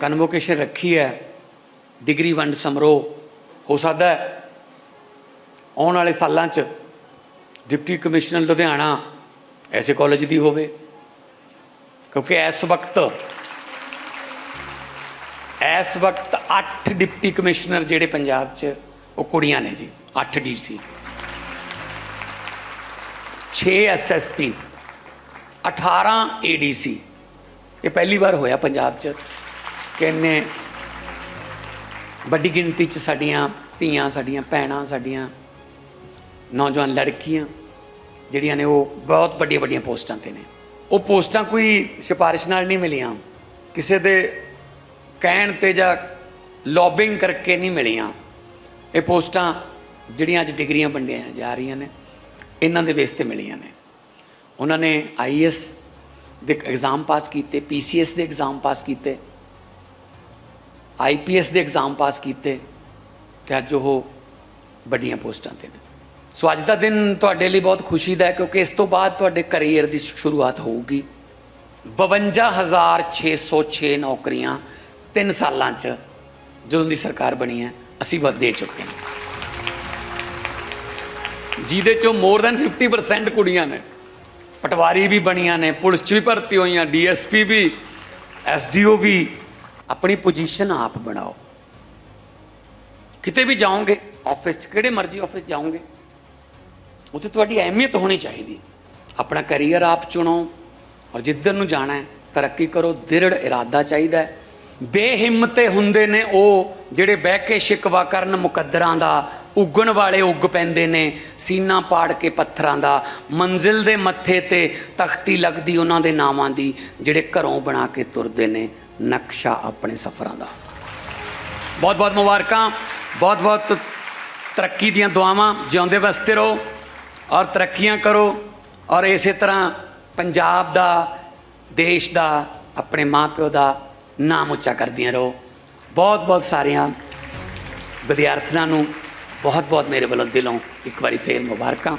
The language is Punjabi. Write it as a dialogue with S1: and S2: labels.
S1: ਕਨਵੋਕੇਸ਼ਨ ਰੱਖੀ ਹੈ। ਡਿਗਰੀ ਵੰਡ ਸਮਰੋਹ ਹੋ ਸਕਦਾ ਹੈ। ਆਉਣ ਵਾਲੇ ਸਾਲਾਂ 'ਚ ਡਿਪਟੀ ਕਮਿਸ਼ਨਰ ਲੁਧਿਆਣਾ ਐਸੇ ਕਾਲਜ ਦੀ ਹੋਵੇ। ਕਿਉਂਕਿ ਇਸ ਵਕਤ ਇਸ ਵਕਤ 8 ਡਿਪਟੀ ਕਮਿਸ਼ਨਰ ਜਿਹੜੇ ਪੰਜਾਬ 'ਚ, ਉਹ ਕੁੜੀਆਂ ਨੇ ਜੀ 8 ਡੀਸੀ। 6 ਐਸਐਸਪੀ 18 ਏਡੀਸੀ ਇਹ ਪਹਿਲੀ ਵਾਰ ਹੋਇਆ ਪੰਜਾਬ 'ਚ ਕਿ ਇੰਨੇ ਵੱਡੀ ਗਿਣਤੀ 'ਚ ਸਾਡੀਆਂ ਧੀਆਂ, ਸਾਡੀਆਂ ਭੈਣਾਂ, ਸਾਡੀਆਂ ਨੌਜਵਾਨ ਲੜਕੀਆਂ, ਜਿਹੜੀਆਂ ਨੇ ਉਹ ਬਹੁਤ ਵੱਡੀਆਂ ਵੱਡੀਆਂ ਪੋਸਟਾਂ ਤੇ ਨੇ। ਉਹ ਪੋਸਟਾਂ ਕੋਈ ਸਿਫਾਰਿਸ਼ ਨਾਲ ਨਹੀਂ ਮਿਲੀਆਂ। ਕਿਸੇ ਦੇ ਕਹਿਣ ਤੇ ਜਾਂ ਲੌਬਿੰਗ ਕਰਕੇ ਨਹੀਂ ਮਿਲੀਆਂ। ਇਹ ਪੋਸਟਾਂ ਜਿਹੜੀਆਂ ਅੱਜ ਡਿਗਰੀਆਂ ਵੰਡੀਆਂ ਜਾ ਰਹੀਆਂ ਨੇ, ਇਹਨਾਂ ਦੇ ਬੇਸ ਤੇ ਮਿਲੀਆਂ ਨੇ। ਉਹਨਾਂ ਨੇ ਆਈਐਸ ਦੇ ਐਗਜ਼ਾਮ ਪਾਸ ਕੀਤੇ ਪੀਸੀਐਸ ਦੇ ਐਗਜ਼ਾਮ ਪਾਸ ਕੀਤੇ ਆਈਪੀਐਸ ਦੇ ਐਗਜ਼ਾਮ ਪਾਸ ਕੀਤੇ ਤੇ ਅੱਜ ਉਹ ਵੱਡੀਆਂ ਪੋਸਟਾਂ ਤੇ ਨੇ। ਸੋ ਅੱਜ ਦਾ ਦਿਨ ਤੁਹਾਡੇ ਲਈ ਬਹੁਤ ਖੁਸ਼ੀ ਦਾ ਹੈ ਕਿਉਂਕਿ ਇਸ ਤੋਂ ਬਾਅਦ ਤੁਹਾਡੇ ਕੈਰੀਅਰ ਦੀ ਸ਼ੁਰੂਆਤ ਹੋਊਗੀ। 52606 ਨੌਕਰੀਆਂ 3 ਸਾਲਾਂ 'ਚ ਜਦੋਂ ਦੀ ਸਰਕਾਰ ਬਣੀ ਹੈ, ਅਸੀਂ ਵਧ ਦੇ ਚੁੱਕੇ ਹਾਂ। ਜਿਹਦੇ ਚੋਂ ਮੋਰ ਦੈਨ 50% ਕੁੜੀਆਂ ਨੇ। ਪਟਵਾਰੀ ਵੀ ਬਣੀਆਂ ਨੇ, ਪੁਲਿਸ 'ਚ ਵੀ ਭਰਤੀ ਹੋਈਆਂ, ਡੀਐਸਪੀ ਵੀ, ਐਸਡੀਓ ਵੀ। ਆਪਣੀ ਪੋਜੀਸ਼ਨ ਆਪ ਬਣਾਓ। ਕਿਤੇ ਵੀ ਜਾਓਗੇ, ਆਫਿਸ 'ਚ, ਕਿਹੜੇ ਮਰਜ਼ੀ ਆਫਿਸ ਜਾਓਗੇ, ਉੱਥੇ ਤੁਹਾਡੀ ਅਹਿਮੀਅਤ ਹੋਣੀ ਚਾਹੀਦੀ। ਆਪਣਾ ਕੈਰੀਅਰ ਆਪ ਚੁਣੋ ਔਰ ਜਿੱਧਰ ਨੂੰ ਜਾਣਾ ਹੈ, ਤਰੱਕੀ ਕਰੋ, ਦ੍ਰਿੜ ਇਰਾਦਾ ਚਾਹੀਦਾ ਹੈ। ਬੇਹਿੰਮਤੇ ਹੁੰਦੇ ਨੇ ਉਹ ਜਿਹੜੇ ਬਹਿ ਕੇ ਸ਼ਿਕਵਾ ਕਰਨ ਮੁਕੱਦਰਾਂ ਦਾ ਉੱਗਣ ਵਾਲੇ ਉੱਗ ਪੈਂਦੇ ਨੇ, ਸੀਨਾ ਪਾੜ ਕੇ ਪੱਥਰਾਂ ਦਾ, ਮੰਜ਼ਿਲ ਦੇ ਮੱਥੇ ਤੇ ਤਖਤੀ ਲੱਗਦੀ ਉਹਨਾਂ ਦੇ ਨਾਵਾਂ ਦੀ, ਜਿਹੜੇ ਘਰੋਂ ਬਣਾ ਕੇ ਤੁਰਦੇ ਨੇ, ਨਕਸ਼ਾ ਆਪਣੇ ਸਫ਼ਰਾਂ ਦਾ। ਬਹੁਤ ਬਹੁਤ ਮੁਬਾਰਕਾਂ ਬਹੁਤ ਬਹੁਤ ਤਰੱਕੀ ਦੀਆਂ ਦੁਆਵਾਂ, ਜਿਉਂਦੇ ਵਸਤੇ ਰਹੋ, ਔਰ ਤਰੱਕੀਆਂ ਕਰੋ, ਔਰ ਇਸੇ ਤਰ੍ਹਾਂ ਪੰਜਾਬ ਦਾ, ਦੇਸ਼ ਦਾ, ਆਪਣੇ ਮਾਪਿਓ ਦਾ ਨਾਮ ਉੱਚਾ ਕਰਦੀਆਂ ਰਹੋ। ਬਹੁਤ ਬਹੁਤ ਸਾਰੀਆਂ ਵਿਦਿਆਰਥੀਆਂ ਨੂੰ ਬਹੁਤ ਬਹੁਤ ਮੇਰੇ ਵੱਲੋਂ ਦਿਲੋਂ ਇੱਕ ਵਾਰੀ ਫੇਰ ਮੁਬਾਰਕਾਂ